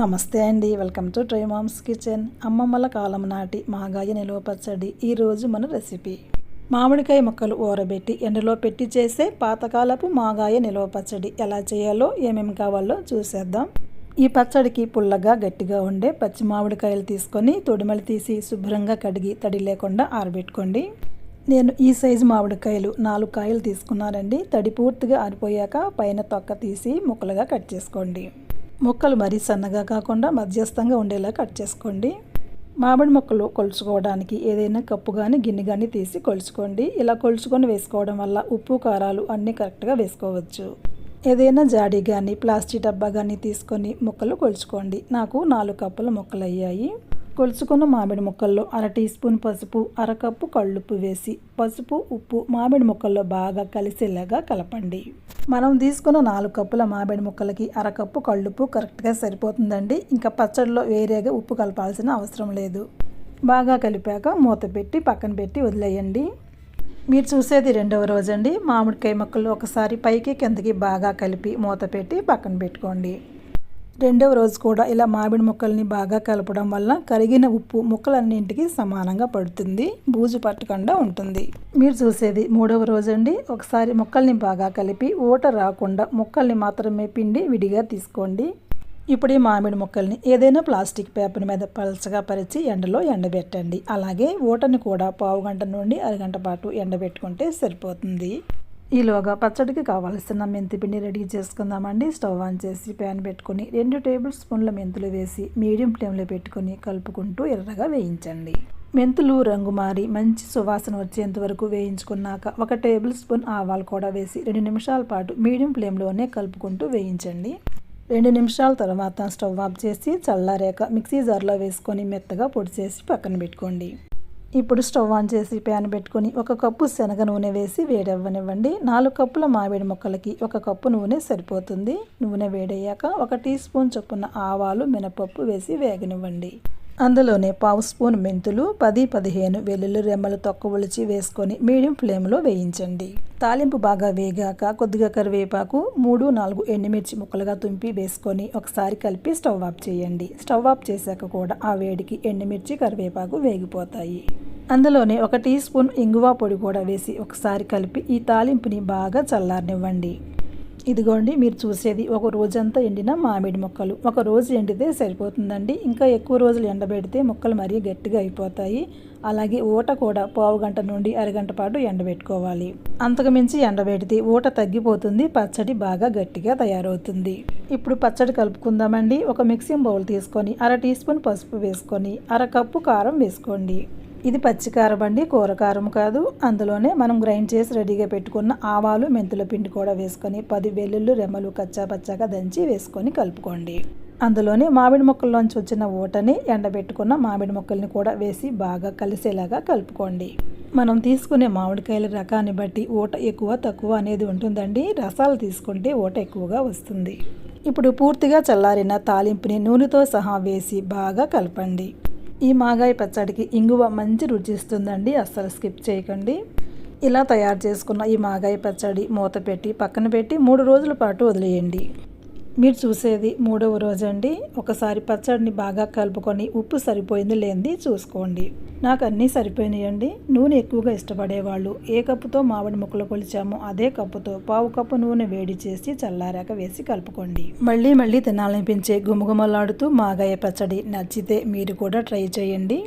నమస్తే అండి. Welcome to try mom's kitchen. అమ్మమ్మల కాలం నాటి మాగాయ నిలువ పచ్చడి. ఈరోజు మన రెసిపీ. మామిడికాయ ముక్కలు ఊరబెట్టి ఎండలో పెట్టి చేసే పాతకాలపు మాగాయ నిలువ పచ్చడి ఎలా చేయాలో ఏమేమి కావాలో చూసేద్దాం. ఈ పచ్చడికి పుల్లగా గట్టిగా ఉండే పచ్చి మామిడికాయలు తీసుకొని తొడిమలు తీసి శుభ్రంగా కడిగి తడి లేకుండా ఆరబెట్టుకోండి. నేను ఈ సైజు మామిడికాయలు నాలుగు కాయలు తీసుకున్నానండి. తడి పూర్తిగా ఆరిపోయాక పైన తొక్క తీసి ముక్కలుగా కట్ చేసుకోండి. ముక్కలు మరీ సన్నగా కాకుండా మధ్యస్థంగా ఉండేలా కట్ చేసుకోండి. మామిడి ముక్కలు కొలుచుకోవడానికి ఏదైనా కప్పు కానీ గిన్నె కానీ తీసి కొలుచుకోండి. ఇలా కొలుచుకొని వేసుకోవడం వల్ల ఉప్పు కారాలు అన్నీ కరెక్ట్గా వేసుకోవచ్చు. ఏదైనా జాడీ కానీ ప్లాస్టిక్ డబ్బా కానీ తీసుకొని ముక్కలు కొలుచుకోండి. నాకు నాలుగు కప్పుల ముక్కలు అయ్యాయి కొలుచుకున్న మామిడి ముక్కల్లో అర టీ స్పూన్ పసుపు అరకప్పు కళ్ళుప్పు వేసి పసుపు ఉప్పు మామిడి ముక్కల్లో బాగా కలిసేలాగా కలపండి. మనం తీసుకున్న నాలుగు కప్పుల మామిడి ముక్కలకి అరకప్పు కళ్ళుప్పు కరెక్ట్గా సరిపోతుందండి. ఇంకా పచ్చడిలో వేరేగా ఉప్పు కలపాల్సిన అవసరం లేదు. బాగా కలిపాక మూత పెట్టి పక్కన పెట్టి వదిలేయండి. మీరు చూసేది రెండవ రోజు అండి మామిడికాయ ముక్కలు ఒకసారి పైకి కిందకి బాగా కలిపి మూత పెట్టి పక్కన పెట్టుకోండి. రెండవ రోజు కూడా ఇలా మామిడి ముక్కల్ని బాగా కలపడం వల్ల కరిగిన ఉప్పు ముక్కలన్నింటికి సమానంగా పడుతుంది బూజు పట్టకుండా ఉంటుంది. మీరు చూసేది మూడవ రోజు అండి ఒకసారి ముక్కల్ని బాగా కలిపి ఊట రాకుండా ముక్కల్ని మాత్రమే పిండి విడిగా తీసుకోండి. ఇప్పుడు ఈ మామిడి ముక్కల్ని ఏదైనా ప్లాస్టిక్ పేపర్ మీద పలచగా పరిచి ఎండలో ఎండబెట్టండి. అలాగే ఊటని కూడా పావు గంట నుండి అరగంట పాటు ఎండబెట్టుకుంటే సరిపోతుంది. ఈలోగా పచ్చడికి కావాల్సిన మెంతిపిండి రెడీ చేసుకుందామండి. స్టవ్ ఆన్ చేసి ప్యాన్ పెట్టుకొని రెండు టేబుల్ స్పూన్ల మెంతులు వేసి మీడియం ఫ్లేమ్లో పెట్టుకొని కలుపుకుంటూ ఎర్రగా వేయించండి. మెంతులు రంగు మారి మంచి సువాసన వచ్చేంత వరకు వేయించుకున్నాక ఒక టేబుల్ స్పూన్ ఆవాలు కూడా వేసి రెండు నిమిషాల పాటు మీడియం ఫ్లేమ్లోనే కలుపుకుంటూ వేయించండి. రెండు నిమిషాల తర్వాత స్టవ్ ఆఫ్ చేసి చల్లారాక మిక్సీ జార్లో వేసుకొని మెత్తగా పొడి చేసి పక్కన పెట్టుకోండి. ఇప్పుడు స్టవ్ ఆన్ చేసి ప్యాన్ పెట్టుకొని ఒక కప్పు శనగ నూనె వేసి వేడవ్వనివ్వండి. నాలుగు కప్పుల మామిడి ముక్కలకి ఒక కప్పు నూనె సరిపోతుంది. నూనె వేడయ్యాక ఒక టీ స్పూన్ చొప్పున ఆవాలు మినపప్పు వేసి వేగనివ్వండి. అందులోనే పావు స్పూన్ మెంతులు పది పదిహేను వెల్లుల్లి రెమ్మలు తొక్క ఒలిచి వేసుకొని మీడియం ఫ్లేమ్లో వేయించండి. తాలింపు బాగా వేగాక కొద్దిగా కరివేపాకు మూడు నాలుగు ఎండుమిర్చి ముక్కలుగా తుంపి వేసుకొని ఒకసారి కలిపి స్టవ్ ఆఫ్ చేయండి. స్టవ్ ఆఫ్ చేశాక కూడా ఆ వేడికి ఎండుమిర్చి కరివేపాకు వేగిపోతాయి. అందులోనే ఒక టీ స్పూన్ ఇంగువ పొడి కూడా వేసి ఒకసారి కలిపి ఈ తాలింపుని బాగా చల్లారనివ్వండి. ఇదిగోండి మీరు చూసేది ఒక రోజంతా ఎండిన మామిడి మొక్కలు. ఒక రోజు ఎండితే సరిపోతుందండి. ఇంకా ఎక్కువ రోజులు ఎండబెడితే మొక్కలు మరీ గట్టిగా అయిపోతాయి. అలాగే ఊట కూడా పావు గంట నుండి అరగంట పాటు ఎండబెట్టుకోవాలి. అంతకు మించి ఎండబెడితే ఊట తగ్గిపోతుంది పచ్చడి బాగా గట్టిగా తయారవుతుంది. ఇప్పుడు పచ్చడి కలుపుకుందామండి. ఒక మిక్సింగ్ బౌల్ తీసుకొని అర టీ స్పూన్ పసుపు వేసుకొని అర కప్పు కారం వేసుకోండి. ఇది పచ్చికారం అండి కూరకారం కాదు. అందులోనే మనం గ్రైండ్ చేసి రెడీగా పెట్టుకున్న ఆవాలు మెంతుల పిండి కూడా వేసుకొని పది వెల్లుల్లి రెమ్మలు కచ్చా పచ్చాగా దంచి వేసుకొని కలుపుకోండి. అందులోనే మామిడి మొక్కల్లోంచి వచ్చిన ఊటని ఎండబెట్టుకున్న మామిడి మొక్కల్ని కూడా వేసి బాగా కలిసేలాగా కలుపుకోండి. మనం తీసుకునే మామిడికాయల రకాన్ని బట్టి ఊట ఎక్కువ తక్కువ అనేది ఉంటుందండి. రసాలు తీసుకుంటే ఊట ఎక్కువగా వస్తుంది. ఇప్పుడు పూర్తిగా చల్లారిన తాలింపుని నూనెతో సహా వేసి బాగా కలపండి. ఈ మాగాయ పచ్చడికి ఇంగువ మంచి రుచి ఇస్తుందండి. అస్సలు స్కిప్ చేయకండి. ఇలా తయారు చేసుకున్న ఈ మాగాయ పచ్చడి మూత పెట్టి పక్కన పెట్టి మూడు రోజుల పాటు వదిలేయండి. మీరు చూసేది మూడవ రోజు అండి ఒకసారి పచ్చడిని బాగా కలుపుకొని ఉప్పు సరిపోయింది లేనిది చూసుకోండి. నాకు అన్నీ సరిపోయినాయండి. నూనె ఎక్కువగా ఇష్టపడేవాళ్ళు. ఏ కప్పుతో మామిడి ముక్కలు కొలిచామో అదే కప్పుతో పావు కప్పు నూనె వేడి చేసి చల్లారాక వేసి కలుపుకోండి. మళ్ళీ మళ్ళీ తినాలనిపించే గుమగుమలాడుతూ మాగాయ పచ్చడి నచ్చితే మీరు కూడా ట్రై చేయండి.